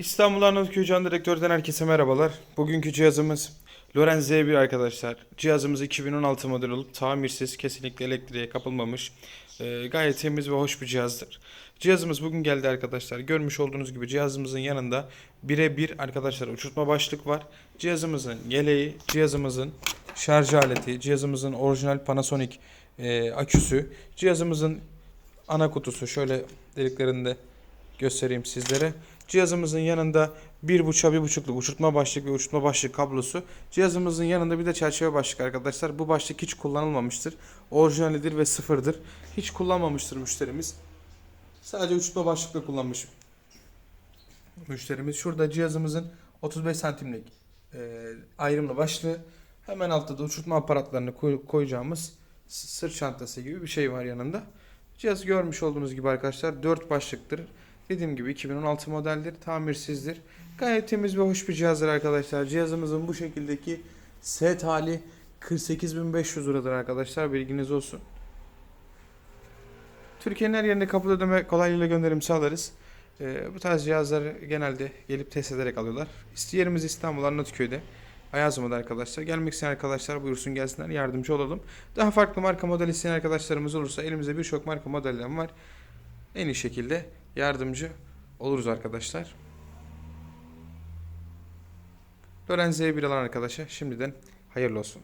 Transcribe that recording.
İstanbul Arnavutköy Can Direktör'den herkese merhabalar. Bugünkü cihazımız Lorenz Z1 arkadaşlar. Cihazımız 2016 model olup tamirsiz, kesinlikle elektriğe kapılmamış. Ee, gayet temiz ve hoş bir cihazdır. Cihazımız bugün geldi arkadaşlar. Görmüş olduğunuz gibi cihazımızın yanında birebir arkadaşlar uçurtma başlık var. Cihazımızın yeleği, cihazımızın şarj aleti, cihazımızın orijinal Panasonic e, aküsü, cihazımızın ana kutusu şöyle deliklerinde göstereyim sizlere. Cihazımızın yanında bir buçuğa bir buçukluk uçurtma başlık ve uçurtma başlık kablosu. Cihazımızın yanında bir de çerçeve başlık arkadaşlar. Bu başlık hiç kullanılmamıştır. Orijinalidir ve sıfırdır. Hiç kullanmamıştır müşterimiz. Sadece uçurtma başlıkla kullanmış müşterimiz. Şurada cihazımızın 35 santimlik e, ayrımlı başlığı. Hemen altta da uçurtma aparatlarını koy- koyacağımız sırt çantası gibi bir şey var yanında. Cihaz görmüş olduğunuz gibi arkadaşlar 4 başlıktır. Dediğim gibi 2016 modeldir. Tamirsizdir. Gayet temiz ve hoş bir cihazdır arkadaşlar. Cihazımızın bu şekildeki set hali 48.500 liradır arkadaşlar. Bilginiz olsun. Türkiye'nin her yerinde kapıda ödeme kolaylığıyla gönderim sağlarız. Ee, bu tarz cihazları genelde gelip test ederek alıyorlar. Yerimiz İstanbul Arnavutköy'de. Ayazma'da arkadaşlar. Gelmek isteyen arkadaşlar buyursun gelsinler yardımcı olalım. Daha farklı marka model isteyen arkadaşlarımız olursa elimizde birçok marka modeller var. En iyi şekilde yardımcı oluruz arkadaşlar. Lorenze'ye bir alan arkadaşa şimdiden hayırlı olsun.